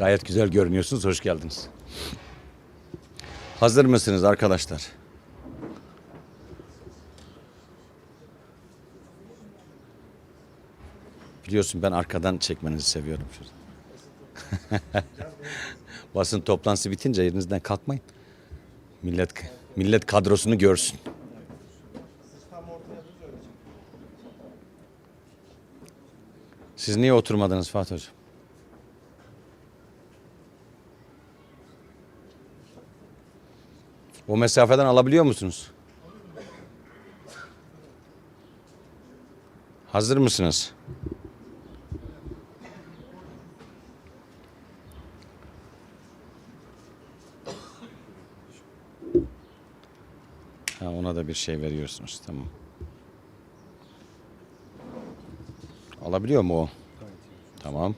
Gayet güzel görünüyorsunuz. Hoş geldiniz. Hazır mısınız arkadaşlar? Biliyorsun ben arkadan çekmenizi seviyorum. Basın toplantısı bitince yerinizden kalkmayın. Millet millet kadrosunu görsün. Siz niye oturmadınız Fatih Hocam? O mesafeden alabiliyor musunuz? Hazır mısınız? Ha, ona da bir şey veriyorsunuz. Tamam. Alabiliyor mu o? Tamam.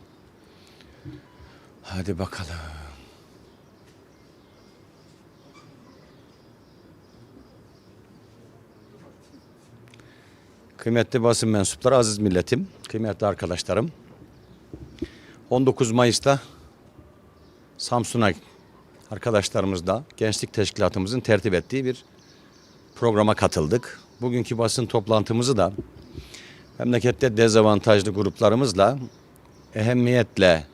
Hadi bakalım. Kıymetli basın mensupları, aziz milletim, kıymetli arkadaşlarım. 19 Mayıs'ta Samsun'a arkadaşlarımızla Gençlik Teşkilatımızın tertip ettiği bir programa katıldık. Bugünkü basın toplantımızı da memlekette dezavantajlı gruplarımızla ehemmiyetle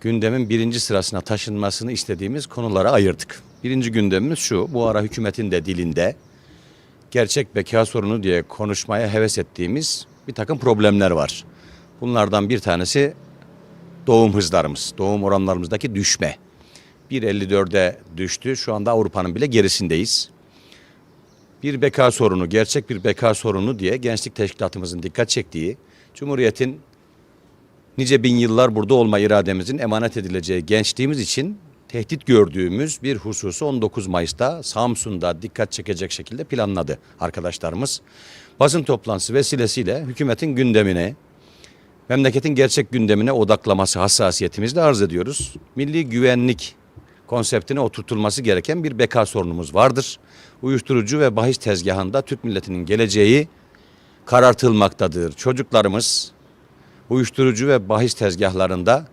gündemin birinci sırasına taşınmasını istediğimiz konulara ayırdık. Birinci gündemimiz şu, bu ara hükümetin de dilinde gerçek beka sorunu diye konuşmaya heves ettiğimiz bir takım problemler var. Bunlardan bir tanesi doğum hızlarımız, doğum oranlarımızdaki düşme. 1.54'e düştü. Şu anda Avrupa'nın bile gerisindeyiz. Bir beka sorunu, gerçek bir beka sorunu diye gençlik teşkilatımızın dikkat çektiği, Cumhuriyet'in nice bin yıllar burada olma irademizin emanet edileceği gençliğimiz için tehdit gördüğümüz bir hususu 19 Mayıs'ta Samsun'da dikkat çekecek şekilde planladı arkadaşlarımız. Basın toplantısı vesilesiyle hükümetin gündemine, memleketin gerçek gündemine odaklaması hassasiyetimizle arz ediyoruz. Milli güvenlik konseptine oturtulması gereken bir beka sorunumuz vardır. Uyuşturucu ve bahis tezgahında Türk milletinin geleceği karartılmaktadır. Çocuklarımız uyuşturucu ve bahis tezgahlarında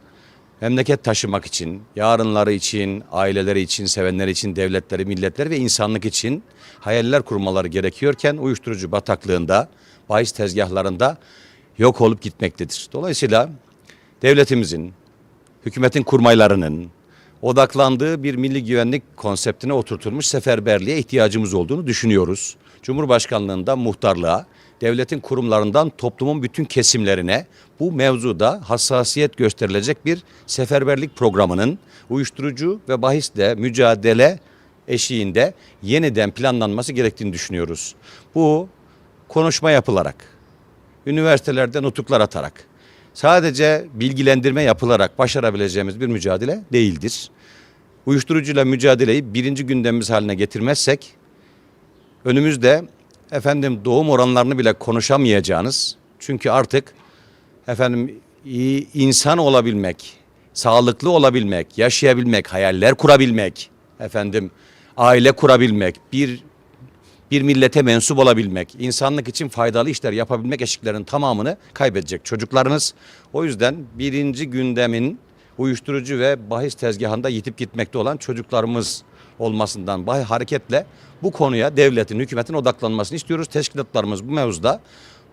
memleket taşımak için, yarınları için, aileleri için, sevenleri için, devletleri, milletleri ve insanlık için hayaller kurmaları gerekiyorken uyuşturucu bataklığında, bahis tezgahlarında yok olup gitmektedir. Dolayısıyla devletimizin, hükümetin kurmaylarının odaklandığı bir milli güvenlik konseptine oturtulmuş seferberliğe ihtiyacımız olduğunu düşünüyoruz. Cumhurbaşkanlığında muhtarlığa, devletin kurumlarından toplumun bütün kesimlerine bu mevzuda hassasiyet gösterilecek bir seferberlik programının uyuşturucu ve bahisle mücadele eşiğinde yeniden planlanması gerektiğini düşünüyoruz. Bu konuşma yapılarak, üniversitelerde nutuklar atarak, sadece bilgilendirme yapılarak başarabileceğimiz bir mücadele değildir. Uyuşturucuyla mücadeleyi birinci gündemimiz haline getirmezsek önümüzde efendim doğum oranlarını bile konuşamayacağınız çünkü artık efendim iyi insan olabilmek, sağlıklı olabilmek, yaşayabilmek, hayaller kurabilmek, efendim aile kurabilmek, bir bir millete mensup olabilmek, insanlık için faydalı işler yapabilmek eşiklerin tamamını kaybedecek çocuklarınız. O yüzden birinci gündemin uyuşturucu ve bahis tezgahında yitip gitmekte olan çocuklarımız olmasından bah hareketle bu konuya devletin, hükümetin odaklanmasını istiyoruz. Teşkilatlarımız bu mevzuda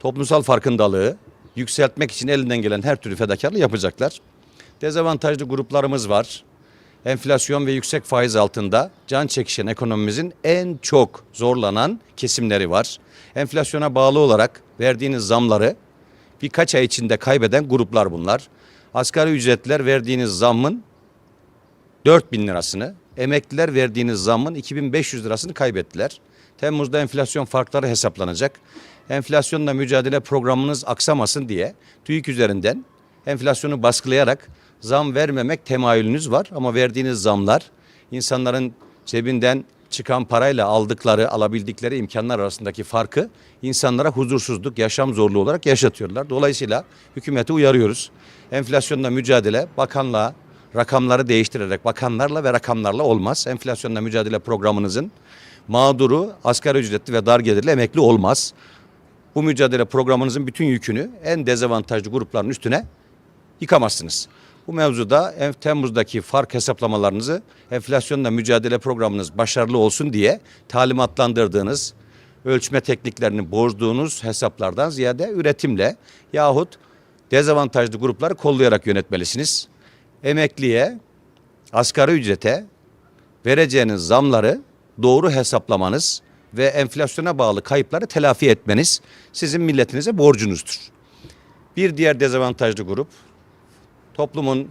toplumsal farkındalığı yükseltmek için elinden gelen her türlü fedakarlığı yapacaklar. Dezavantajlı gruplarımız var enflasyon ve yüksek faiz altında can çekişen ekonomimizin en çok zorlanan kesimleri var. Enflasyona bağlı olarak verdiğiniz zamları birkaç ay içinde kaybeden gruplar bunlar. Asgari ücretler verdiğiniz zammın 4 bin lirasını, emekliler verdiğiniz zammın 2500 lirasını kaybettiler. Temmuz'da enflasyon farkları hesaplanacak. Enflasyonla mücadele programınız aksamasın diye TÜİK üzerinden enflasyonu baskılayarak zam vermemek temayülünüz var ama verdiğiniz zamlar insanların cebinden çıkan parayla aldıkları, alabildikleri imkanlar arasındaki farkı insanlara huzursuzluk, yaşam zorluğu olarak yaşatıyorlar. Dolayısıyla hükümeti uyarıyoruz. Enflasyonla mücadele bakanlığa rakamları değiştirerek bakanlarla ve rakamlarla olmaz. Enflasyonla mücadele programınızın mağduru asgari ücretli ve dar gelirli emekli olmaz. Bu mücadele programınızın bütün yükünü en dezavantajlı grupların üstüne yıkamazsınız. Bu mevzuda Temmuz'daki fark hesaplamalarınızı enflasyonla mücadele programınız başarılı olsun diye talimatlandırdığınız ölçme tekniklerini bozduğunuz hesaplardan ziyade üretimle yahut dezavantajlı grupları kollayarak yönetmelisiniz. Emekliye, asgari ücrete vereceğiniz zamları doğru hesaplamanız ve enflasyona bağlı kayıpları telafi etmeniz sizin milletinize borcunuzdur. Bir diğer dezavantajlı grup toplumun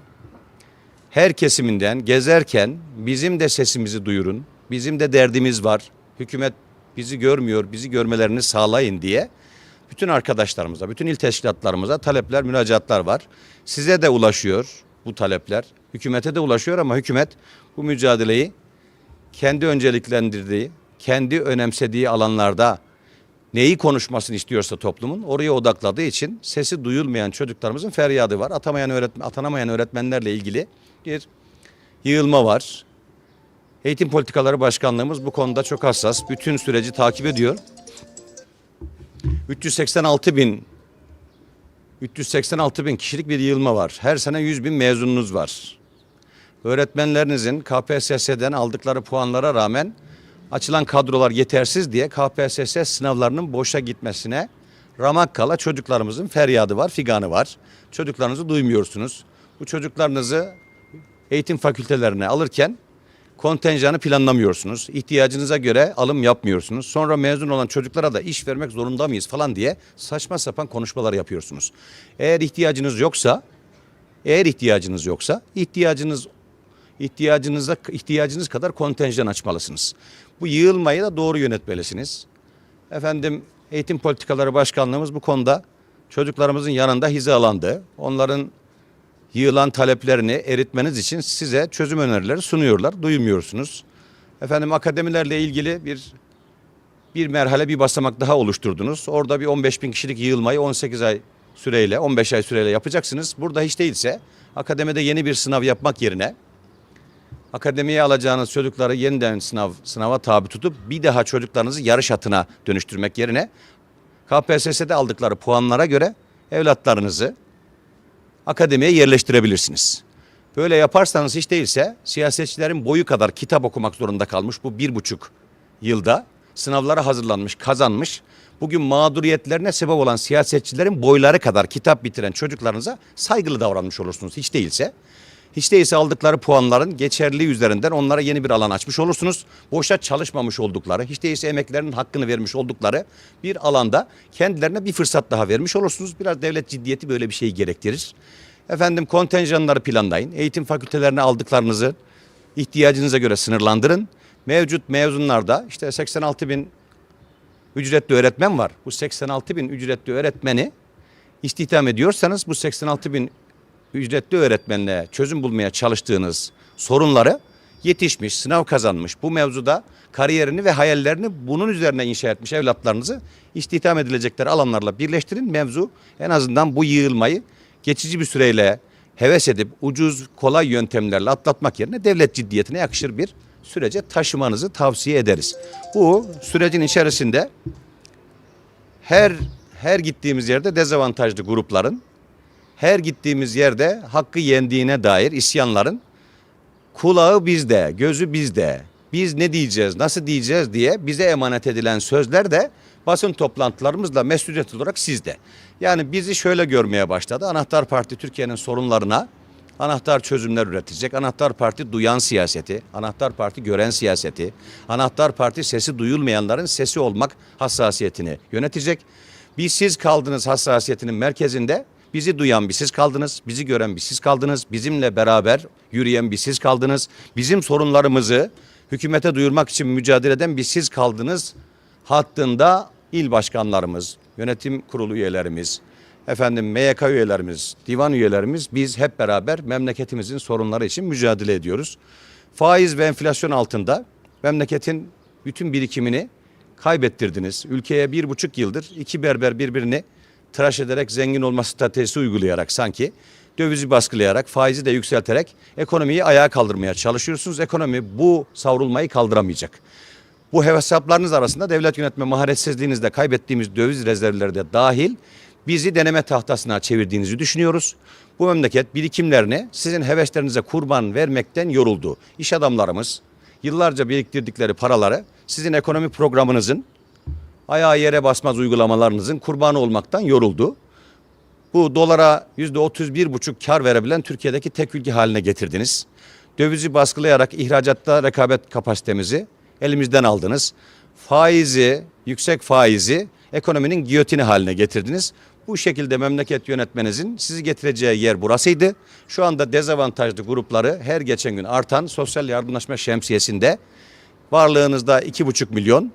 her kesiminden gezerken bizim de sesimizi duyurun. Bizim de derdimiz var. Hükümet bizi görmüyor, bizi görmelerini sağlayın diye bütün arkadaşlarımıza, bütün il teşkilatlarımıza talepler, müracaatlar var. Size de ulaşıyor bu talepler. Hükümete de ulaşıyor ama hükümet bu mücadeleyi kendi önceliklendirdiği, kendi önemsediği alanlarda neyi konuşmasını istiyorsa toplumun oraya odakladığı için sesi duyulmayan çocuklarımızın feryadı var. Atamayan öğretmen, atanamayan öğretmenlerle ilgili bir yığılma var. Eğitim Politikaları Başkanlığımız bu konuda çok hassas. Bütün süreci takip ediyor. 386 bin 386 bin kişilik bir yığılma var. Her sene 100 bin mezununuz var. Öğretmenlerinizin KPSS'den aldıkları puanlara rağmen açılan kadrolar yetersiz diye KPSS sınavlarının boşa gitmesine ramak kala çocuklarımızın feryadı var, figanı var. Çocuklarınızı duymuyorsunuz. Bu çocuklarınızı eğitim fakültelerine alırken kontenjanı planlamıyorsunuz. İhtiyacınıza göre alım yapmıyorsunuz. Sonra mezun olan çocuklara da iş vermek zorunda mıyız falan diye saçma sapan konuşmalar yapıyorsunuz. Eğer ihtiyacınız yoksa eğer ihtiyacınız yoksa ihtiyacınız ihtiyacınıza ihtiyacınız kadar kontenjan açmalısınız. Bu yığılmayı da doğru yönetmelisiniz. Efendim Eğitim Politikaları Başkanlığımız bu konuda çocuklarımızın yanında hizalandı. Onların yığılan taleplerini eritmeniz için size çözüm önerileri sunuyorlar. Duymuyorsunuz. Efendim akademilerle ilgili bir bir merhale bir basamak daha oluşturdunuz. Orada bir 15 bin kişilik yığılmayı 18 ay süreyle 15 ay süreyle yapacaksınız. Burada hiç değilse akademide yeni bir sınav yapmak yerine akademiye alacağınız çocukları yeniden sınav sınava tabi tutup bir daha çocuklarınızı yarış atına dönüştürmek yerine KPSS'de aldıkları puanlara göre evlatlarınızı akademiye yerleştirebilirsiniz. Böyle yaparsanız hiç değilse siyasetçilerin boyu kadar kitap okumak zorunda kalmış bu bir buçuk yılda sınavlara hazırlanmış, kazanmış. Bugün mağduriyetlerine sebep olan siyasetçilerin boyları kadar kitap bitiren çocuklarınıza saygılı davranmış olursunuz hiç değilse. Hiç değilse aldıkları puanların geçerliliği üzerinden onlara yeni bir alan açmış olursunuz. Boşa çalışmamış oldukları, hiç değilse emeklerinin hakkını vermiş oldukları bir alanda kendilerine bir fırsat daha vermiş olursunuz. Biraz devlet ciddiyeti böyle bir şeyi gerektirir. Efendim kontenjanları planlayın. Eğitim fakültelerine aldıklarınızı ihtiyacınıza göre sınırlandırın. Mevcut mezunlarda işte 86 bin ücretli öğretmen var. Bu 86 bin ücretli öğretmeni istihdam ediyorsanız bu 86 bin ücretli öğretmenle çözüm bulmaya çalıştığınız sorunları yetişmiş, sınav kazanmış, bu mevzuda kariyerini ve hayallerini bunun üzerine inşa etmiş evlatlarınızı istihdam edilecekleri alanlarla birleştirin. Mevzu en azından bu yığılmayı geçici bir süreyle heves edip ucuz, kolay yöntemlerle atlatmak yerine devlet ciddiyetine yakışır bir sürece taşımanızı tavsiye ederiz. Bu sürecin içerisinde her her gittiğimiz yerde dezavantajlı grupların her gittiğimiz yerde hakkı yendiğine dair isyanların kulağı bizde, gözü bizde. Biz ne diyeceğiz, nasıl diyeceğiz diye bize emanet edilen sözler de basın toplantılarımızla mesuliyet olarak sizde. Yani bizi şöyle görmeye başladı. Anahtar Parti Türkiye'nin sorunlarına anahtar çözümler üretecek. Anahtar Parti duyan siyaseti, Anahtar Parti gören siyaseti, Anahtar Parti sesi duyulmayanların sesi olmak hassasiyetini yönetecek. Biz siz kaldınız hassasiyetinin merkezinde Bizi duyan bir siz kaldınız, bizi gören bir siz kaldınız, bizimle beraber yürüyen bir siz kaldınız. Bizim sorunlarımızı hükümete duyurmak için mücadele eden bir siz kaldınız. Hattında il başkanlarımız, yönetim kurulu üyelerimiz, efendim MYK üyelerimiz, divan üyelerimiz biz hep beraber memleketimizin sorunları için mücadele ediyoruz. Faiz ve enflasyon altında memleketin bütün birikimini kaybettirdiniz. Ülkeye bir buçuk yıldır iki berber birbirini tıraş ederek zengin olma stratejisi uygulayarak sanki dövizi baskılayarak faizi de yükselterek ekonomiyi ayağa kaldırmaya çalışıyorsunuz. Ekonomi bu savrulmayı kaldıramayacak. Bu hesaplarınız arasında devlet yönetme maharetsizliğinizde kaybettiğimiz döviz rezervleri de dahil bizi deneme tahtasına çevirdiğinizi düşünüyoruz. Bu memleket birikimlerini sizin heveslerinize kurban vermekten yoruldu. İş adamlarımız yıllarca biriktirdikleri paraları sizin ekonomi programınızın ayağı yere basmaz uygulamalarınızın kurbanı olmaktan yoruldu. Bu dolara yüzde otuz bir buçuk kar verebilen Türkiye'deki tek ülke haline getirdiniz. Dövizi baskılayarak ihracatta rekabet kapasitemizi elimizden aldınız. Faizi, yüksek faizi ekonominin giyotini haline getirdiniz. Bu şekilde memleket yönetmenizin sizi getireceği yer burasıydı. Şu anda dezavantajlı grupları her geçen gün artan sosyal yardımlaşma şemsiyesinde varlığınızda iki buçuk milyon,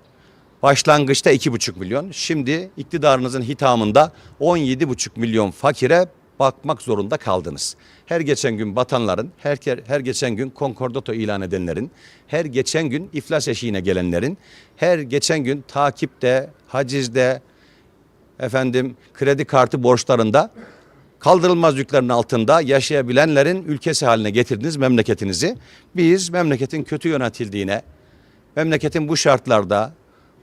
Başlangıçta 2,5 milyon. Şimdi iktidarınızın hitamında 17,5 milyon fakire bakmak zorunda kaldınız. Her geçen gün batanların, her, her geçen gün konkordato ilan edenlerin, her geçen gün iflas eşiğine gelenlerin, her geçen gün takipte, hacizde, efendim kredi kartı borçlarında kaldırılmaz yüklerin altında yaşayabilenlerin ülkesi haline getirdiniz memleketinizi. Biz memleketin kötü yönetildiğine, memleketin bu şartlarda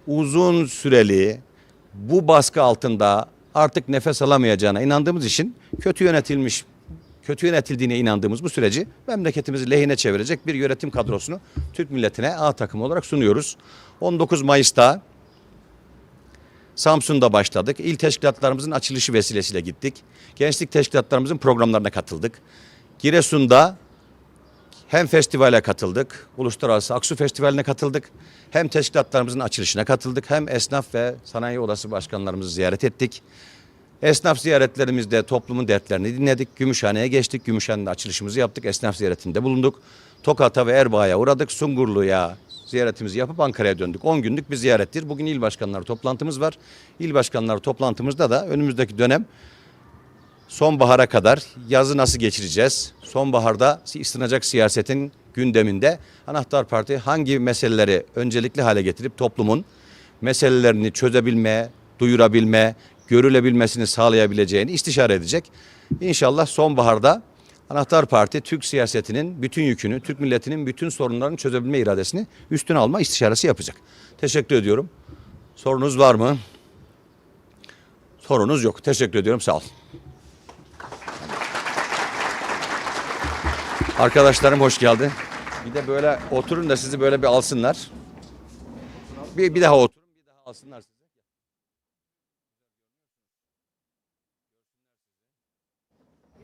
uzun süreli bu baskı altında artık nefes alamayacağına inandığımız için kötü yönetilmiş kötü yönetildiğine inandığımız bu süreci memleketimizi lehine çevirecek bir yönetim kadrosunu Türk milletine A takımı olarak sunuyoruz. 19 Mayıs'ta Samsun'da başladık. İl teşkilatlarımızın açılışı vesilesiyle gittik. Gençlik teşkilatlarımızın programlarına katıldık. Giresun'da hem festivale katıldık, Uluslararası Aksu Festivali'ne katıldık. Hem teşkilatlarımızın açılışına katıldık. Hem esnaf ve sanayi odası başkanlarımızı ziyaret ettik. Esnaf ziyaretlerimizde toplumun dertlerini dinledik. Gümüşhane'ye geçtik. Gümüşhane'de açılışımızı yaptık. Esnaf ziyaretinde bulunduk. Tokat'a ve Erbaa'ya uğradık. Sungurlu'ya ziyaretimizi yapıp Ankara'ya döndük. 10 günlük bir ziyarettir. Bugün il başkanları toplantımız var. İl başkanları toplantımızda da önümüzdeki dönem sonbahara kadar yazı nasıl geçireceğiz? Sonbaharda ısınacak siyasetin gündeminde Anahtar Parti hangi meseleleri öncelikli hale getirip toplumun meselelerini çözebilme, duyurabilme, görülebilmesini sağlayabileceğini istişare edecek. İnşallah sonbaharda Anahtar Parti Türk siyasetinin bütün yükünü, Türk milletinin bütün sorunlarını çözebilme iradesini üstüne alma istişaresi yapacak. Teşekkür ediyorum. Sorunuz var mı? Sorunuz yok. Teşekkür ediyorum. Sağ olun. Arkadaşlarım hoş geldi. Bir de böyle oturun da sizi böyle bir alsınlar. Bir, bir daha oturun, bir daha alsınlar.